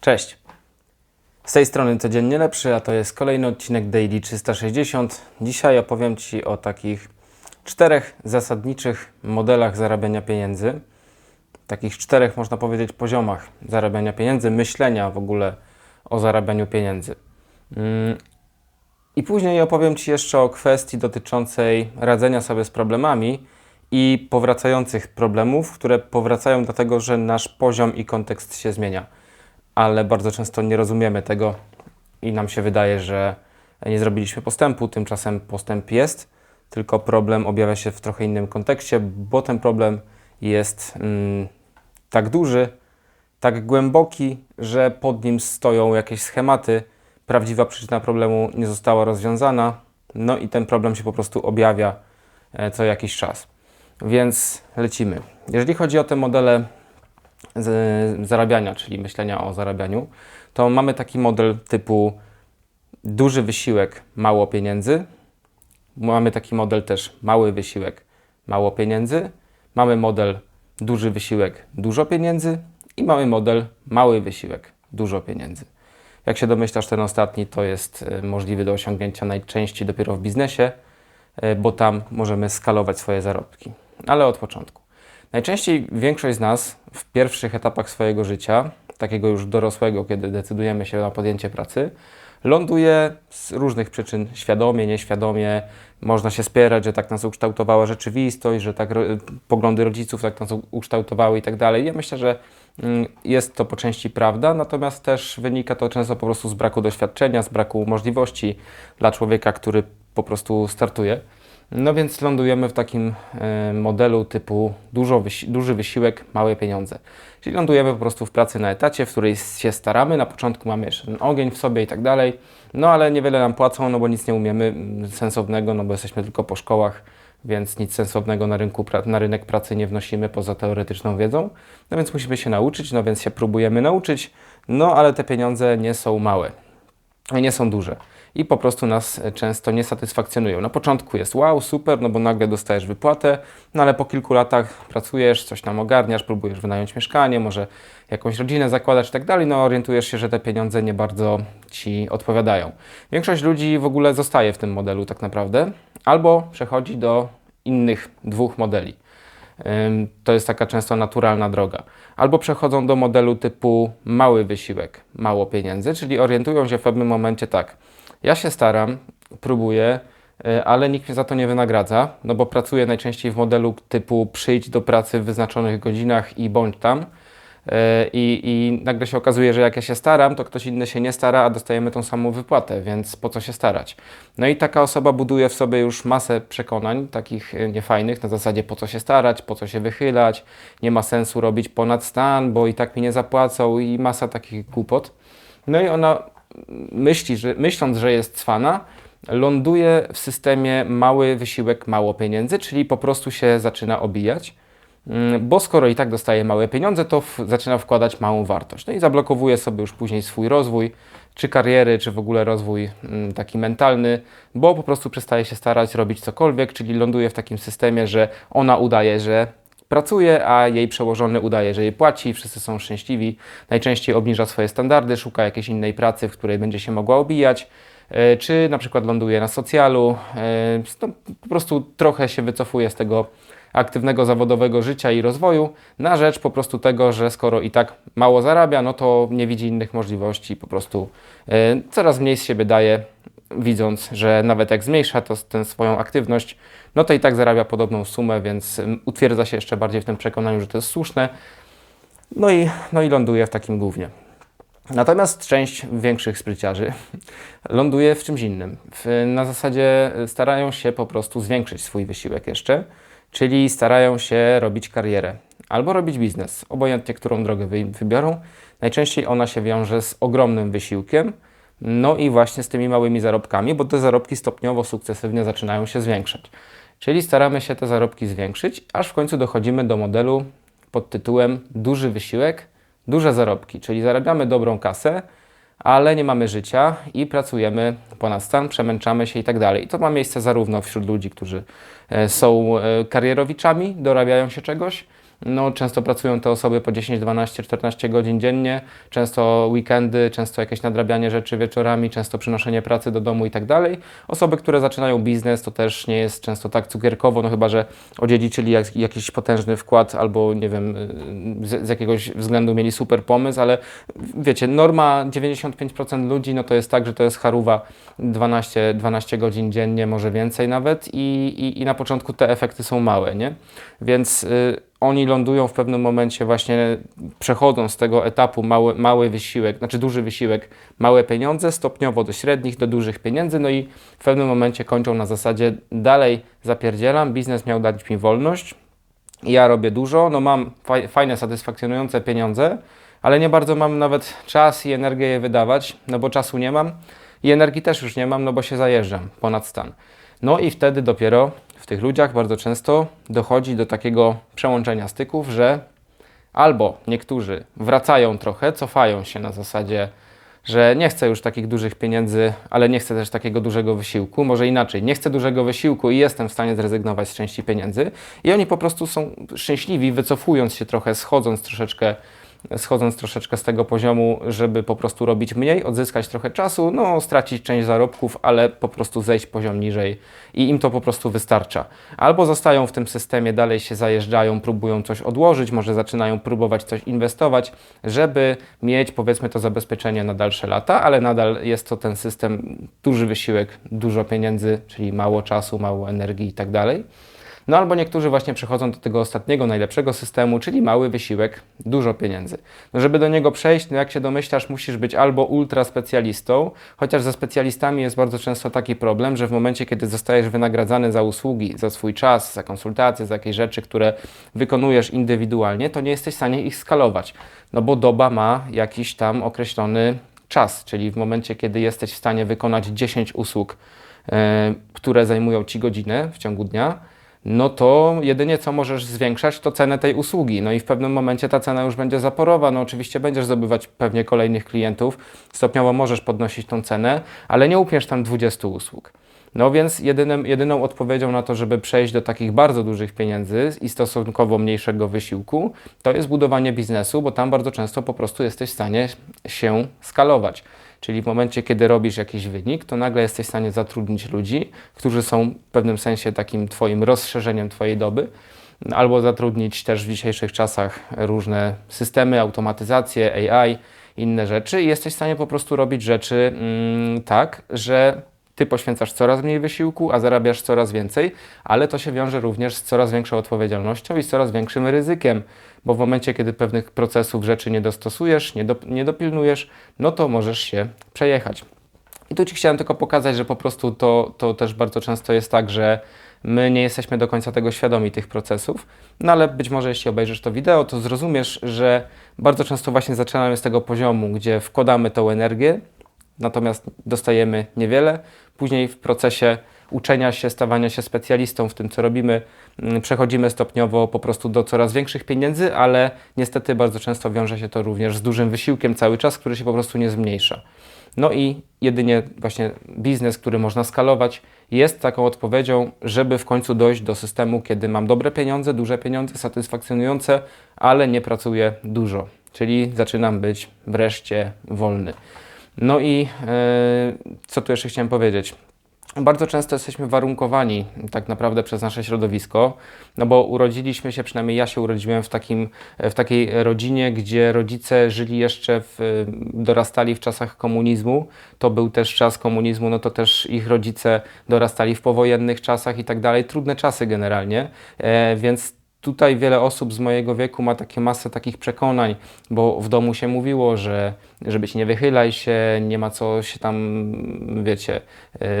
Cześć. Z tej strony codziennie lepszy, a to jest kolejny odcinek Daily 360. Dzisiaj opowiem Ci o takich czterech zasadniczych modelach zarabiania pieniędzy. Takich czterech, można powiedzieć, poziomach zarabiania pieniędzy, myślenia w ogóle o zarabianiu pieniędzy. Mm, I później opowiem Ci jeszcze o kwestii dotyczącej radzenia sobie z problemami i powracających problemów, które powracają dlatego, że nasz poziom i kontekst się zmienia ale bardzo często nie rozumiemy tego i nam się wydaje, że nie zrobiliśmy postępu, tymczasem postęp jest, tylko problem objawia się w trochę innym kontekście, bo ten problem jest mm, tak duży, tak głęboki, że pod nim stoją jakieś schematy, prawdziwa przyczyna problemu nie została rozwiązana, no i ten problem się po prostu objawia e, co jakiś czas. Więc lecimy. Jeżeli chodzi o te modele zarabiania, czyli myślenia o zarabianiu, to mamy taki model typu duży wysiłek, mało pieniędzy. Mamy taki model też mały wysiłek, mało pieniędzy. Mamy model duży wysiłek, dużo pieniędzy i mamy model mały wysiłek, dużo pieniędzy. Jak się domyślasz, ten ostatni to jest e, możliwy do osiągnięcia najczęściej dopiero w biznesie, e, bo tam możemy skalować swoje zarobki. Ale od początku. Najczęściej większość z nas w pierwszych etapach swojego życia, takiego już dorosłego, kiedy decydujemy się na podjęcie pracy, ląduje z różnych przyczyn, świadomie, nieświadomie. Można się spierać, że tak nas ukształtowała rzeczywistość, że tak poglądy rodziców tak nas ukształtowały i tak dalej. Ja myślę, że mm, jest to po części prawda, natomiast też wynika to często po prostu z braku doświadczenia, z braku możliwości dla człowieka, który po startuje. No więc lądujemy w takim e, modelu typu dużo wysi duży wysiłek, małe pieniądze. Czyli lądujemy po prostu w pracy na etacie, w której się staramy. Na początku mamy jeszcze ten ogień w sobie i tak dalej. No ale niewiele nam płacą, no bo nic nie umiemy mm, sensownego, no bo jesteśmy tylko po szkołach, więc nic sensownego na, rynku, na rynek pracy nie wnosimy poza teoretyczną wiedzą. No więc musimy się nauczyć, no więc się próbujemy nauczyć, no ale te pieniądze nie są małe, nie są duże i po prostu nas często nie satysfakcjonują. Na początku jest wow, super, no bo nagle dostajesz wypłatę, no ale po kilku latach pracujesz, coś tam ogarniasz, próbujesz wynająć mieszkanie, może jakąś rodzinę zakładać i tak dalej, no orientujesz się, że te pieniądze nie bardzo Ci odpowiadają. Większość ludzi w ogóle zostaje w tym modelu tak naprawdę, albo przechodzi do innych dwóch modeli. To jest taka często naturalna droga. Albo przechodzą do modelu typu mały wysiłek, mało pieniędzy, czyli orientują się w pewnym momencie tak. Ja się staram, próbuję, e, ale nikt mnie za to nie wynagradza, no bo pracuję najczęściej w modelu typu przyjdź do pracy w wyznaczonych godzinach i bądź tam. E, I, I nagle się okazuje, że jak ja się staram, to ktoś inny się nie stara, a dostajemy tą samą wypłatę, więc po co się starać? No i taka osoba buduje w sobie już masę przekonań, takich e, niefajnych, na zasadzie po co się starać, po co się wychylać, nie ma sensu robić ponad stan, bo i tak mi nie zapłacą i masa takich głupot. No i ona myśli, że, myśląc, że jest cwana, ląduje w systemie mały wysiłek, mało pieniędzy, czyli po prostu się zaczyna obijać, mm, bo skoro i tak dostaje małe pieniądze, to w, zaczyna wkładać małą wartość. No i zablokowuje sobie już później swój rozwój, czy kariery, czy w ogóle rozwój mm, taki mentalny, bo po prostu przestaje się starać robić cokolwiek, czyli ląduje w takim systemie, że ona udaje, że pracuje, a jej przełożony udaje, że jej płaci, wszyscy są szczęśliwi. Najczęściej obniża swoje standardy, szuka jakiejś innej pracy, w której będzie się mogła obijać, e, czy na przykład ląduje na socjalu, e, po prostu trochę się wycofuje z tego aktywnego zawodowego życia i rozwoju na rzecz po prostu tego, że skoro i tak mało zarabia, no to nie widzi innych możliwości, po prostu e, coraz mniej z siebie daje, widząc, że nawet jak zmniejsza to tę swoją aktywność, no to i tak zarabia podobną sumę, więc utwierdza się jeszcze bardziej w tym przekonaniu, że to jest słuszne. No i, no i ląduje w takim głównie. Natomiast część większych spryciarzy ląduje w czymś innym. W, na zasadzie starają się po prostu zwiększyć swój wysiłek jeszcze, czyli starają się robić karierę albo robić biznes, obojętnie którą drogę wy, wybiorą. Najczęściej ona się wiąże z ogromnym wysiłkiem, no i właśnie z tymi małymi zarobkami, bo te zarobki stopniowo, sukcesywnie zaczynają się zwiększać. Czyli staramy się te zarobki zwiększyć, aż w końcu dochodzimy do modelu pod tytułem duży wysiłek, duże zarobki, czyli zarabiamy dobrą kasę, ale nie mamy życia i pracujemy ponad stan, przemęczamy się i tak dalej. I to ma miejsce zarówno wśród ludzi, którzy e, są e, karierowiczami, dorabiają się czegoś, no często pracują te osoby po 10, 12, 14 godzin dziennie, często weekendy, często jakieś nadrabianie rzeczy wieczorami, często przynoszenie pracy do domu i tak dalej. Osoby, które zaczynają biznes, to też nie jest często tak cukierkowo, no chyba, że odziedziczyli jak, jakiś potężny wkład albo nie wiem, z, z jakiegoś względu mieli super pomysł, ale wiecie, norma 95% ludzi, no to jest tak, że to jest haruwa 12, 12 godzin dziennie, może więcej nawet i, i, i na początku te efekty są małe, nie? Więc y, oni lądują w pewnym momencie właśnie, przechodzą z tego etapu mały, mały wysiłek, znaczy duży wysiłek, małe pieniądze, stopniowo do średnich, do dużych pieniędzy, no i w pewnym momencie kończą na zasadzie dalej zapierdzielam, biznes miał dać mi wolność, ja robię dużo, no mam fajne, satysfakcjonujące pieniądze, ale nie bardzo mam nawet czas i energię je wydawać, no bo czasu nie mam i energii też już nie mam, no bo się zajeżdżam ponad stan. No i wtedy dopiero w tych ludziach bardzo często dochodzi do takiego przełączenia styków, że albo niektórzy wracają trochę, cofają się na zasadzie, że nie chcę już takich dużych pieniędzy, ale nie chcę też takiego dużego wysiłku. Może inaczej, nie chcę dużego wysiłku i jestem w stanie zrezygnować z części pieniędzy. I oni po prostu są szczęśliwi, wycofując się trochę, schodząc troszeczkę schodząc troszeczkę z tego poziomu, żeby po prostu robić mniej, odzyskać trochę czasu, no stracić część zarobków, ale po prostu zejść poziom niżej i im to po prostu wystarcza. Albo zostają w tym systemie, dalej się zajeżdżają, próbują coś odłożyć, może zaczynają próbować coś inwestować, żeby mieć powiedzmy to zabezpieczenie na dalsze lata, ale nadal jest to ten system, duży wysiłek, dużo pieniędzy, czyli mało czasu, mało energii i tak dalej. No albo niektórzy właśnie przechodzą do tego ostatniego, najlepszego systemu, czyli mały wysiłek, dużo pieniędzy. No żeby do niego przejść, no jak się domyślasz, musisz być albo ultra specjalistą, chociaż ze specjalistami jest bardzo często taki problem, że w momencie, kiedy zostajesz wynagradzany za usługi, za swój czas, za konsultacje, za jakieś rzeczy, które wykonujesz indywidualnie, to nie jesteś w stanie ich skalować. No bo doba ma jakiś tam określony czas, czyli w momencie, kiedy jesteś w stanie wykonać 10 usług, yy, które zajmują Ci godzinę w ciągu dnia, no to jedynie co możesz zwiększać, to cenę tej usługi. No i w pewnym momencie ta cena już będzie zaporowa. No oczywiście będziesz zdobywać pewnie kolejnych klientów, stopniowo możesz podnosić tą cenę, ale nie upniesz tam 20 usług. No więc jedynym, jedyną odpowiedzią na to, żeby przejść do takich bardzo dużych pieniędzy i stosunkowo mniejszego wysiłku, to jest budowanie biznesu, bo tam bardzo często po prostu jesteś w stanie się skalować. Czyli w momencie, kiedy robisz jakiś wynik, to nagle jesteś w stanie zatrudnić ludzi, którzy są w pewnym sensie takim Twoim rozszerzeniem Twojej doby, albo zatrudnić też w dzisiejszych czasach różne systemy, automatyzację, AI, inne rzeczy i jesteś w stanie po prostu robić rzeczy mm, tak, że ty poświęcasz coraz mniej wysiłku, a zarabiasz coraz więcej, ale to się wiąże również z coraz większą odpowiedzialnością i z coraz większym ryzykiem, bo w momencie, kiedy pewnych procesów rzeczy nie dostosujesz, nie, do, nie dopilnujesz, no to możesz się przejechać. I tu Ci chciałem tylko pokazać, że po prostu to, to też bardzo często jest tak, że my nie jesteśmy do końca tego świadomi, tych procesów, no ale być może jeśli obejrzysz to wideo, to zrozumiesz, że bardzo często właśnie zaczynamy z tego poziomu, gdzie wkładamy tą energię, natomiast dostajemy niewiele. Później w procesie uczenia się, stawania się specjalistą w tym, co robimy, mm, przechodzimy stopniowo po prostu do coraz większych pieniędzy, ale niestety bardzo często wiąże się to również z dużym wysiłkiem cały czas, który się po prostu nie zmniejsza. No i jedynie właśnie biznes, który można skalować, jest taką odpowiedzią, żeby w końcu dojść do systemu, kiedy mam dobre pieniądze, duże pieniądze, satysfakcjonujące, ale nie pracuję dużo. Czyli zaczynam być wreszcie wolny. No i yy, co tu jeszcze chciałem powiedzieć? Bardzo często jesteśmy warunkowani tak naprawdę przez nasze środowisko, no bo urodziliśmy się, przynajmniej ja się urodziłem w, takim, w takiej rodzinie, gdzie rodzice żyli jeszcze, w, dorastali w czasach komunizmu. To był też czas komunizmu, no to też ich rodzice dorastali w powojennych czasach i tak dalej. Trudne czasy generalnie, e, więc tutaj wiele osób z mojego wieku ma takie masę takich przekonań, bo w domu się mówiło, że żebyś nie wychylaj się, nie ma co się tam, wiecie,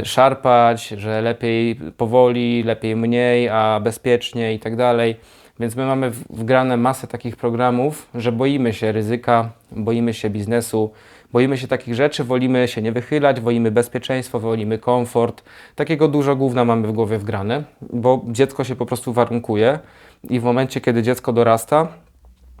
y, szarpać, że lepiej powoli, lepiej mniej, a bezpiecznie i tak dalej. Więc my mamy wgrane masę takich programów, że boimy się ryzyka, boimy się biznesu, boimy się takich rzeczy, wolimy się nie wychylać, wolimy bezpieczeństwo, wolimy komfort. Takiego dużo gówna mamy w głowie wgrane, bo dziecko się po prostu warunkuje i w momencie, kiedy dziecko dorasta,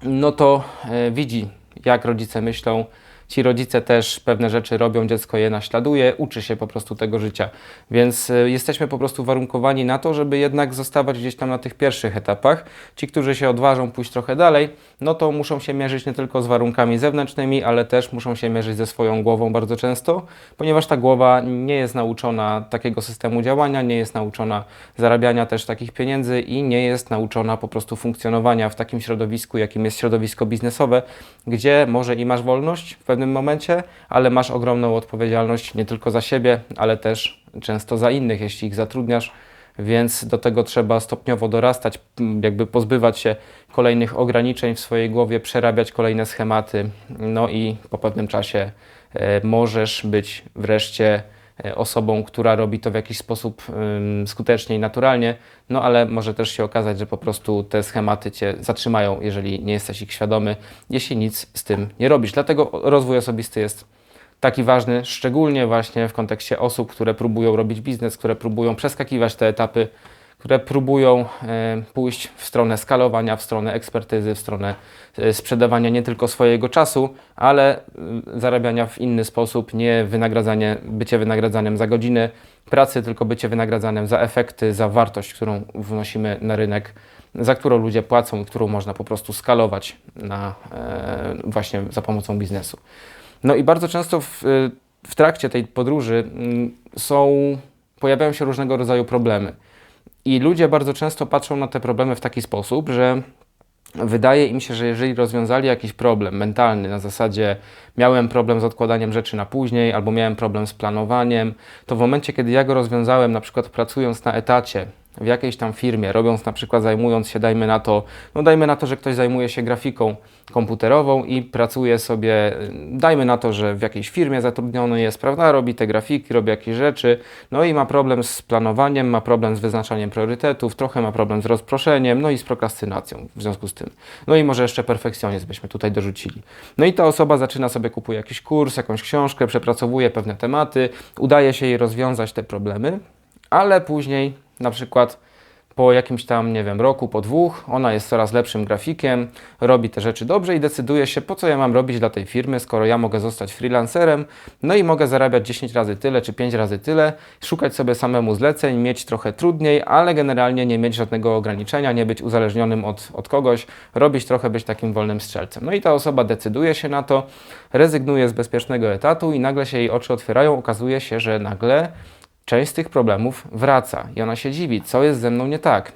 no to e, widzi, jak rodzice myślą, ci rodzice też pewne rzeczy robią, dziecko je naśladuje, uczy się po prostu tego życia. Więc y, jesteśmy po prostu warunkowani na to, żeby jednak zostawać gdzieś tam na tych pierwszych etapach. Ci, którzy się odważą pójść trochę dalej, no to muszą się mierzyć nie tylko z warunkami zewnętrznymi, ale też muszą się mierzyć ze swoją głową bardzo często, ponieważ ta głowa nie jest nauczona takiego systemu działania, nie jest nauczona zarabiania też takich pieniędzy i nie jest nauczona po prostu funkcjonowania w takim środowisku, jakim jest środowisko biznesowe, gdzie może i masz wolność w pewnym momencie, ale masz ogromną odpowiedzialność nie tylko za siebie, ale też często za innych, jeśli ich zatrudniasz. Więc do tego trzeba stopniowo dorastać, jakby pozbywać się kolejnych ograniczeń w swojej głowie, przerabiać kolejne schematy, no i po pewnym czasie e, możesz być wreszcie osobą, która robi to w jakiś sposób skutecznie i naturalnie, no ale może też się okazać, że po prostu te schematy cię zatrzymają, jeżeli nie jesteś ich świadomy, jeśli nic z tym nie robisz. Dlatego rozwój osobisty jest taki ważny, szczególnie właśnie w kontekście osób, które próbują robić biznes, które próbują przeskakiwać te etapy, które próbują e, pójść w stronę skalowania, w stronę ekspertyzy, w stronę e, sprzedawania nie tylko swojego czasu, ale e, zarabiania w inny sposób, nie wynagradzanie, bycie wynagradzanym za godziny pracy, tylko bycie wynagradzanym za efekty, za wartość, którą wnosimy na rynek, za którą ludzie płacą i którą można po prostu skalować na, właśnie za pomocą biznesu. No i bardzo często w, w trakcie tej podróży mm, są, pojawiają się różnego rodzaju problemy. I ludzie bardzo często patrzą na te problemy w taki sposób, że wydaje im się, że jeżeli rozwiązali jakiś problem mentalny na zasadzie miałem problem z odkładaniem rzeczy na później albo miałem problem z planowaniem, to w momencie, kiedy ja go rozwiązałem, na przykład pracując na etacie, w jakiejś tam firmie, robiąc na przykład, zajmując się, dajmy na to, no dajmy na to, że ktoś zajmuje się grafiką komputerową i pracuje sobie, dajmy na to, że w jakiejś firmie zatrudniony jest, prawda, robi te grafiki, robi jakieś rzeczy, no i ma problem z planowaniem, ma problem z wyznaczaniem priorytetów, trochę ma problem z rozproszeniem, no i z prokrastynacją w związku z tym. No i może jeszcze perfekcjonizm byśmy tutaj dorzucili. No i ta osoba zaczyna sobie, kupuje jakiś kurs, jakąś książkę, przepracowuje pewne tematy, udaje się jej rozwiązać te problemy, ale później na przykład po jakimś tam, nie wiem, roku, po dwóch, ona jest coraz lepszym grafikiem, robi te rzeczy dobrze i decyduje się, po co ja mam robić dla tej firmy, skoro ja mogę zostać freelancerem, no i mogę zarabiać 10 razy tyle czy 5 razy tyle, szukać sobie samemu zleceń, mieć trochę trudniej, ale generalnie nie mieć żadnego ograniczenia, nie być uzależnionym od, od kogoś, robić trochę, być takim wolnym strzelcem. No i ta osoba decyduje się na to, rezygnuje z bezpiecznego etatu i nagle się jej oczy otwierają, okazuje się, że nagle część z tych problemów wraca i ona się dziwi, co jest ze mną nie tak.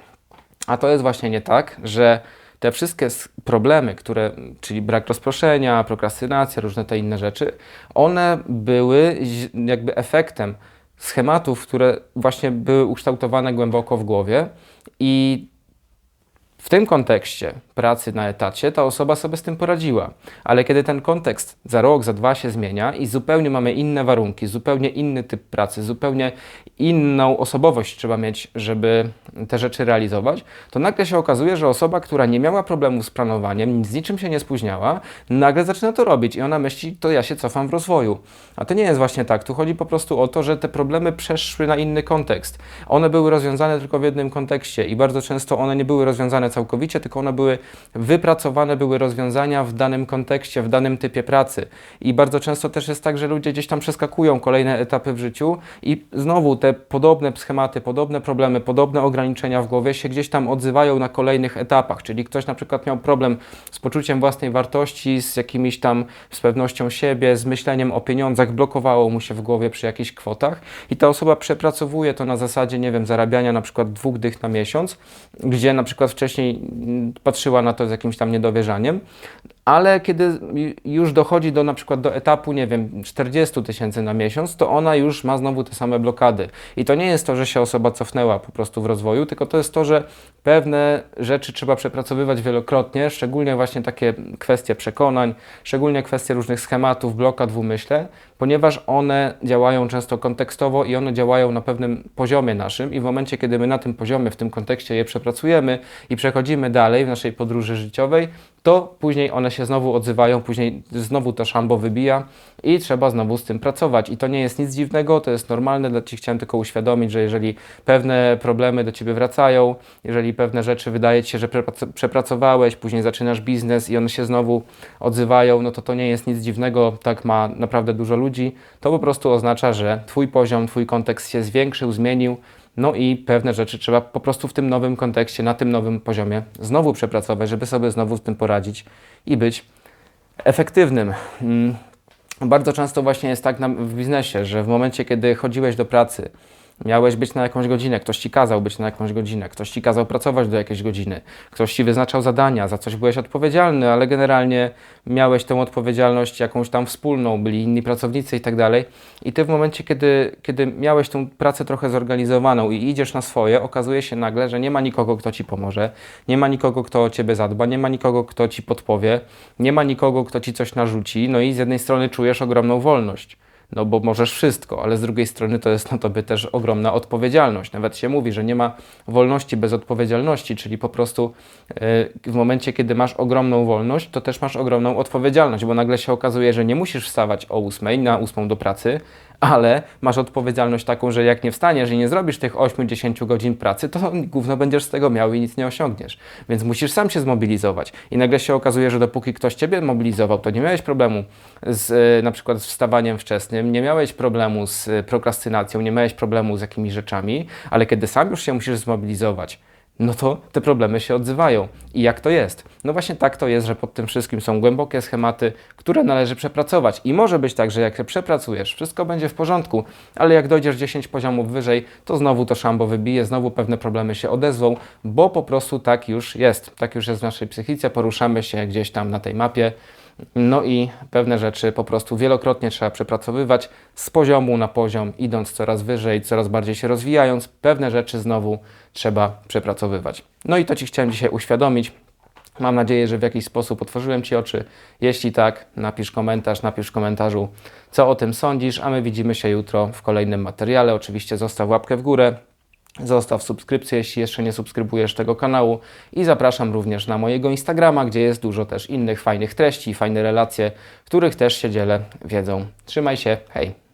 A to jest właśnie nie tak, że te wszystkie problemy, które, czyli brak rozproszenia, prokrastynacja, różne te inne rzeczy, one były jakby efektem schematów, które właśnie były ukształtowane głęboko w głowie i w tym kontekście pracy na etacie ta osoba sobie z tym poradziła, ale kiedy ten kontekst za rok, za dwa się zmienia i zupełnie mamy inne warunki, zupełnie inny typ pracy, zupełnie inną osobowość trzeba mieć, żeby te rzeczy realizować, to nagle się okazuje, że osoba, która nie miała problemu z planowaniem, z niczym się nie spóźniała, nagle zaczyna to robić i ona myśli, to ja się cofam w rozwoju. A to nie jest właśnie tak. Tu chodzi po prostu o to, że te problemy przeszły na inny kontekst. One były rozwiązane tylko w jednym kontekście i bardzo często one nie były rozwiązane całkowicie, tylko one były wypracowane, były rozwiązania w danym kontekście, w danym typie pracy. I bardzo często też jest tak, że ludzie gdzieś tam przeskakują kolejne etapy w życiu i znowu te podobne schematy, podobne problemy, podobne ograniczenia w głowie się gdzieś tam odzywają na kolejnych etapach. Czyli ktoś na przykład miał problem z poczuciem własnej wartości, z jakimiś tam, z pewnością siebie, z myśleniem o pieniądzach, blokowało mu się w głowie przy jakichś kwotach i ta osoba przepracowuje to na zasadzie, nie wiem, zarabiania na przykład dwóch dych na miesiąc, gdzie na przykład wcześniej patrzyła na to z jakimś tam niedowierzaniem, ale kiedy już dochodzi do na przykład do etapu, nie wiem, 40 tysięcy na miesiąc, to ona już ma znowu te same blokady. I to nie jest to, że się osoba cofnęła po prostu w rozwoju, tylko to jest to, że pewne rzeczy trzeba przepracowywać wielokrotnie, szczególnie właśnie takie kwestie przekonań, szczególnie kwestie różnych schematów, blokad w umyśle, ponieważ one działają często kontekstowo i one działają na pewnym poziomie naszym i w momencie, kiedy my na tym poziomie, w tym kontekście je przepracujemy i przechodzimy dalej w naszej podróży życiowej, to później one się znowu odzywają, później znowu to szambo wybija i trzeba znowu z tym pracować. I to nie jest nic dziwnego, to jest normalne, dla Ci chciałem tylko uświadomić, że jeżeli pewne problemy do Ciebie wracają, jeżeli pewne rzeczy wydaje Ci się, że przepracowałeś, później zaczynasz biznes i one się znowu odzywają, no to to nie jest nic dziwnego, tak ma naprawdę dużo ludzi. To po prostu oznacza, że Twój poziom, Twój kontekst się zwiększył, zmienił, no i pewne rzeczy trzeba po prostu w tym nowym kontekście, na tym nowym poziomie znowu przepracować, żeby sobie znowu z tym poradzić i być efektywnym. Mm. Bardzo często właśnie jest tak w biznesie, że w momencie, kiedy chodziłeś do pracy, miałeś być na jakąś godzinę, ktoś ci kazał być na jakąś godzinę, ktoś ci kazał pracować do jakiejś godziny, ktoś ci wyznaczał zadania, za coś byłeś odpowiedzialny, ale generalnie miałeś tę odpowiedzialność jakąś tam wspólną, byli inni pracownicy i tak dalej. I ty w momencie, kiedy, kiedy miałeś tę pracę trochę zorganizowaną i idziesz na swoje, okazuje się nagle, że nie ma nikogo, kto ci pomoże, nie ma nikogo, kto o ciebie zadba, nie ma nikogo, kto ci podpowie, nie ma nikogo, kto ci coś narzuci, no i z jednej strony czujesz ogromną wolność no bo możesz wszystko, ale z drugiej strony to jest na tobie też ogromna odpowiedzialność. Nawet się mówi, że nie ma wolności bez odpowiedzialności, czyli po prostu e, w momencie, kiedy masz ogromną wolność, to też masz ogromną odpowiedzialność, bo nagle się okazuje, że nie musisz wstawać o 8 na 8 do pracy, ale masz odpowiedzialność taką, że jak nie wstaniesz i nie zrobisz tych 8-10 godzin pracy, to gówno będziesz z tego miał i nic nie osiągniesz. Więc musisz sam się zmobilizować. I nagle się okazuje, że dopóki ktoś ciebie mobilizował, to nie miałeś problemu z e, na przykład z wstawaniem wczesnym, nie miałeś problemu z e, prokrastynacją, nie miałeś problemu z jakimiś rzeczami, ale kiedy sam już się musisz zmobilizować, no to te problemy się odzywają. I jak to jest? No właśnie tak to jest, że pod tym wszystkim są głębokie schematy, które należy przepracować. I może być tak, że jak je przepracujesz, wszystko będzie w porządku, ale jak dojdziesz 10 poziomów wyżej, to znowu to szambo wybije, znowu pewne problemy się odezwą, bo po prostu tak już jest. Tak już jest w naszej psychice, poruszamy się gdzieś tam na tej mapie. No i pewne rzeczy po prostu wielokrotnie trzeba przepracowywać z poziomu na poziom, idąc coraz wyżej, coraz bardziej się rozwijając. Pewne rzeczy znowu trzeba przepracowywać. No i to Ci chciałem dzisiaj uświadomić. Mam nadzieję, że w jakiś sposób otworzyłem Ci oczy. Jeśli tak, napisz komentarz, napisz w komentarzu, co o tym sądzisz, a my widzimy się jutro w kolejnym materiale. Oczywiście zostaw łapkę w górę, Zostaw subskrypcję, jeśli jeszcze nie subskrybujesz tego kanału i zapraszam również na mojego Instagrama, gdzie jest dużo też innych fajnych treści, fajne relacje, których też się dzielę wiedzą. Trzymaj się, hej!